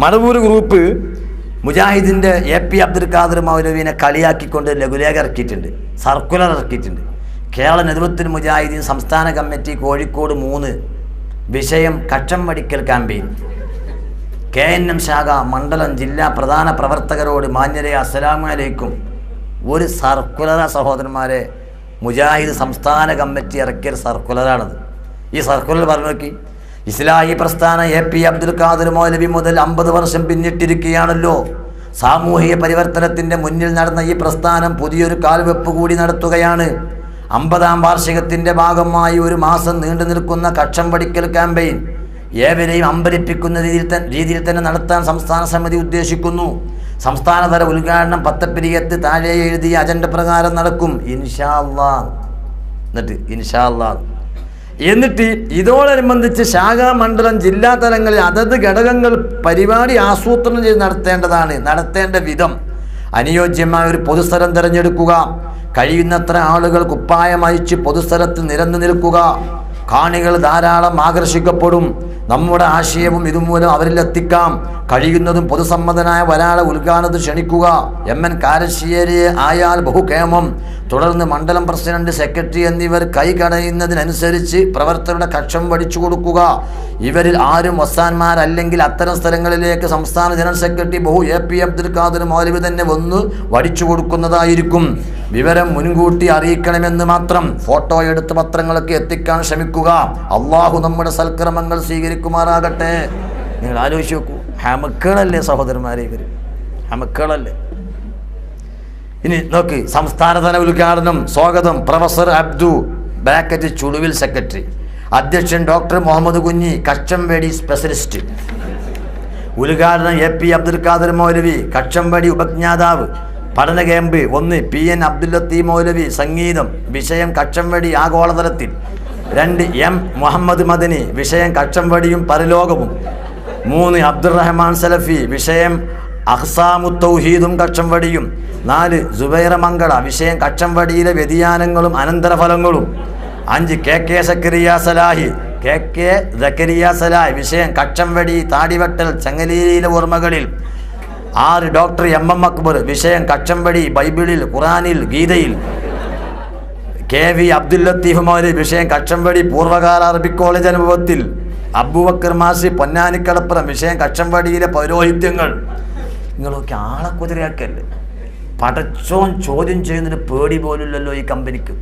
Madavoor group മുജാഹിദിന്റെ A P Abdul Khader മൗലവീനെ കളിയാക്കിക്കൊണ്ട് ലഘുലേഖ ഇറക്കിയിട്ടുണ്ട്. സർക്കുലർ ഇറക്കിയിട്ടുണ്ട്. കേരള നേതൃത്വത്തിന് മുജാഹിദീൻ സംസ്ഥാന കമ്മിറ്റി കോഴിക്കോട് മൂന്ന് വിഷയം കക്ഷം വടിക്കൽ ക്യാമ്പയിൻ. കെ എൻ എം ശാഖ മണ്ഡലം ജില്ലാ പ്രധാന പ്രവർത്തകരോട് മാന്യരെ അസ്സലാമു അലൈക്കും. ഒരു സർക്കുലറ സഹോദരന്മാരെ മുജാഹിദ് സംസ്ഥാന കമ്മിറ്റി ഇറക്കിയ സർക്കുലറാണത്. ഈ സർക്കുലർ പറഞ്ഞു നോക്കി. ഇസ്ലാഹി പ്രസ്ഥാന എ പി അബ്ദുൽ ഖാദർ മൗലവി മുതൽ അമ്പത് വർഷം പിന്നിട്ടിരിക്കുകയാണല്ലോ. സാമൂഹിക പരിവർത്തനത്തിന്റെ മുന്നിൽ നടന്ന ഈ പ്രസ്ഥാനം പുതിയൊരു കാൽവെപ്പ് കൂടി നടത്തുകയാണ്. അമ്പതാം വാർഷികത്തിന്റെ ഭാഗമായി ഒരു മാസം നീണ്ടു നിൽക്കുന്ന കക്ഷം പഠിക്കൽ ക്യാമ്പയിൻ ഏവരെയും അമ്പരിപ്പിക്കുന്ന രീതിയിൽ രീതിയിൽ തന്നെ നടത്താൻ സംസ്ഥാന സമിതി ഉദ്ദേശിക്കുന്നു. സംസ്ഥാനതല ഉദ്ഘാടനം പത്തപ്പിരിയത്ത് താഴെ എഴുതിയ അജണ്ട പ്രകാരം നടക്കും. ഇൻഷാ അള്ളാ എന്നിട്ട് ഇൻഷാ അള്ളാ എന്നിട്ട് ഇതോടനുബന്ധിച്ച് ശാഖാമണ്ഡലം ജില്ലാ തലങ്ങളിൽ അതത് ഘടകങ്ങൾ പരിപാടി ആസൂത്രണം ചെയ്ത് നടത്തേണ്ടതാണ് നടത്തേണ്ട വിധം. അനുയോജ്യമായ ഒരു പൊതുസ്ഥലം തിരഞ്ഞെടുക്കുക. കഴിയുന്നത്ര ആളുകൾ കുപ്പായം അയച്ച് പൊതുസ്ഥലത്ത് നിരന്നു നിൽക്കുക. കാണികൾ ധാരാളം ആകർഷിക്കപ്പെടും. നമ്മുടെ ആശയവും ഇതുമൂലം അവരിലെത്തിക്കാം കഴിയുന്നതും പൊതുസമ്മതനായ ഒരാളെ ഉദ്ഘാടനത്തിൽ ക്ഷണിക്കുക. എം എൻ കാരശ്ശേരിയെ ആയാൽ ബഹുക്ഷേമം. തുടർന്ന് മണ്ഡലം പ്രസിഡന്റ് സെക്രട്ടറി എന്നിവർ കൈകടയുന്നതിനനുസരിച്ച് പ്രവർത്തകരുടെ കക്ഷം വടിച്ചു കൊടുക്കുക. ഇവരിൽ ആരും വസാന്മാരല്ലെങ്കിൽ അത്തരം സ്ഥലങ്ങളിലേക്ക് സംസ്ഥാന ജനറൽ സെക്രട്ടറി ബഹു എ പി അബ്ദുൽ ഖാദർ മൗലവി തന്നെ വന്ന് വടിച്ചു കൊടുക്കുന്നതായിരിക്കും. വിവരം മുൻകൂട്ടി അറിയിക്കണമെന്ന് മാത്രം ഫോട്ടോ എടുത്ത് പത്രങ്ങളൊക്കെ എത്തിക്കാൻ ശ്രമിക്കുക. അള്ളാഹു നമ്മുടെ സൽക്രമങ്ങൾ സ്വീകരിക്കുമാറാകട്ടെ. നിങ്ങൾ ആലോചിച്ച് നോക്കൂ. ഹമക്കളല്ലേ സഹോദരന്മാരെ ഇവർ ഹമക്കളല്ലേ? ഇനി നോക്ക് സംസ്ഥാനതല ഉദ്ഘാടനം സ്വാഗതം. പ്രൊഫസർ അബ്ദു ബ്രാക്കറ്റ് ചുളുവിൽ സെക്രട്ടറി. അധ്യക്ഷൻ ഡോക്ടർ മുഹമ്മദ് കുഞ്ഞി കച്ചംവേടി സ്പെഷ്യലിസ്റ്റ്. ഉദ്ഘാടനം എ പി അബ്ദുൽ ഖാദർ മൗലവി കച്ചംവേടി ഉപജ്ഞാതാവ്. പഠന ക്യാമ്പ് ഒന്ന് പി എൻ അബ്ദുൽ ലത്തീഫ് മൗലവി സംഗീതം വിഷയം കച്ചംവടി ആഗോളതലത്തിൽ. രണ്ട് എം മുഹമ്മദ് മദനി വിഷയം കക്ഷം വടിയും പരലോകവും. മൂന്ന് അബ്ദുറഹ്മാൻ സലഫി വിഷയം അഹ്സാമു തൗഹീദും കച്ചംവടിയും. നാല് സുബൈറ മംഗള വിഷയം കക്ഷം വടിയിലെ വ്യതിയാനങ്ങളും അനന്തരഫലങ്ങളും. അഞ്ച് K K Zakariya Salahi K K Zakariya Salahi വിഷയം കക്ഷം വടി താടിവട്ടൽ ചങ്ങലേരിയിലെ ഓർമ്മകളിൽ. ആറ് ഡോക്ടർ എം എം അക്ബർ വിഷയം കക്ഷം വടി ബൈബിളിൽ ഖുറാനിൽ ഗീതയിൽ. കെ വി അബ്ദുൽ ലത്തീഫ് മൗലി വിഷയം കക്ഷംവടി പൂർവകാല അറബിക് കോളേജ് അനുഭവത്തിൽ അബൂബക്കർ മാസി പൊന്നാനിക്കടപ്പുറം വിഷയം കക്ഷംവടിയിലെ പൗരോഹിത്യങ്ങൾ. നിങ്ങളൊക്കെ ആളെ കുതിരയാക്കല്ലേ? പടച്ചോൻ ചോദ്യം ചെയ്യുന്നതിന് പേടി പോലുമില്ലല്ലോ ഈ കമ്പനിക്ക്.